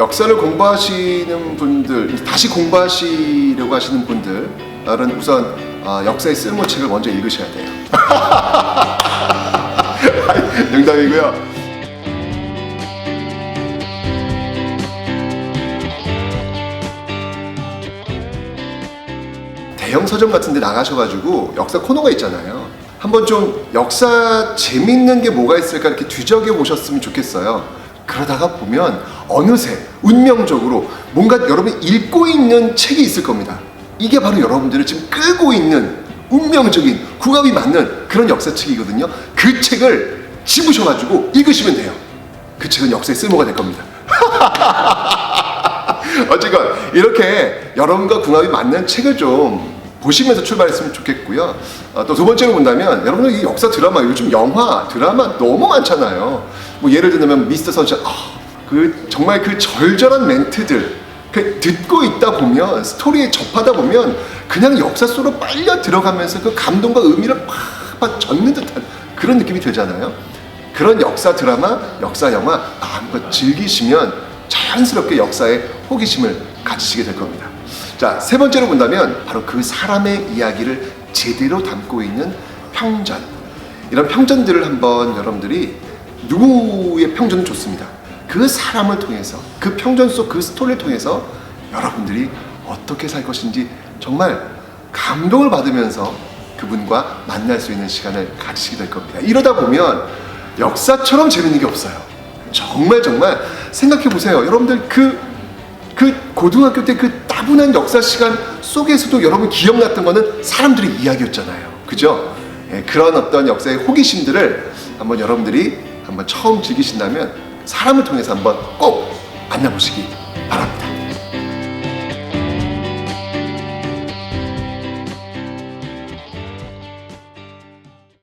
역사를 공부하시는 분들, 다시 공부하시려고 하시는 분들은 우선 어, 역사의 쓸모 책을 먼저 읽으셔야 돼요. 농담이고요. 대형 서점 같은 데 나가셔가지고 역사 코너가 있잖아요. 한번 좀 역사 재밌는 게 뭐가 있을까 이렇게 뒤적여 보셨으면 좋겠어요. 그러다가 보면 어느새 운명적으로 뭔가 여러분이 읽고 있는 책이 있을 겁니다. 이게 바로 여러분들을 지금 끌고 있는 운명적인 궁합이 맞는 그런 역사책이거든요. 그 책을 집으셔가지고 읽으시면 돼요. 그 책은 역사에 쓸모가 될 겁니다. 어쨌건 이렇게 여러분과 궁합이 맞는 책을 좀 보시면서 출발했으면 좋겠고요. 어, 또두 번째로 본다면 여러분들 이 역사 드라마 요즘 영화 드라마 너무 많잖아요. 뭐 예를 들면 미스터 선샤 아, 그 정말 그 절절한 멘트들 그 듣고 있다 보면 스토리에 접하다 보면 그냥 역사 속으로 빨려 들어가면서 그 감동과 의미를 팍팍 젖는 듯한 그런 느낌이 들잖아요. 그런 역사 드라마, 역사 영화 마음껏 즐기시면 자연스럽게 역사에 호기심을 가지시게 될 겁니다. 자, 세 번째로 본다면 바로 그 사람의 이야기를 제대로 담고 있는 평전. 이런 평전들을 한번 여러분들이 누구의 평전은 좋습니다. 그 사람을 통해서 그 평전 속 그 스토리를 통해서 여러분들이 어떻게 살 것인지 정말 감동을 받으면서 그분과 만날 수 있는 시간을 가지시게 될 겁니다. 이러다 보면 역사처럼 재밌는 게 없어요. 정말 정말 생각해 보세요. 여러분들 그, 그 고등학교 때 그 따분한 역사 시간 속에서도 여러분 기억났던 거는 사람들의 이야기였잖아요. 그죠? 예, 그런 어떤 역사의 호기심들을 한번 여러분들이 한번 처음 즐기신다면 사람을 통해서 한번 꼭 만나보시기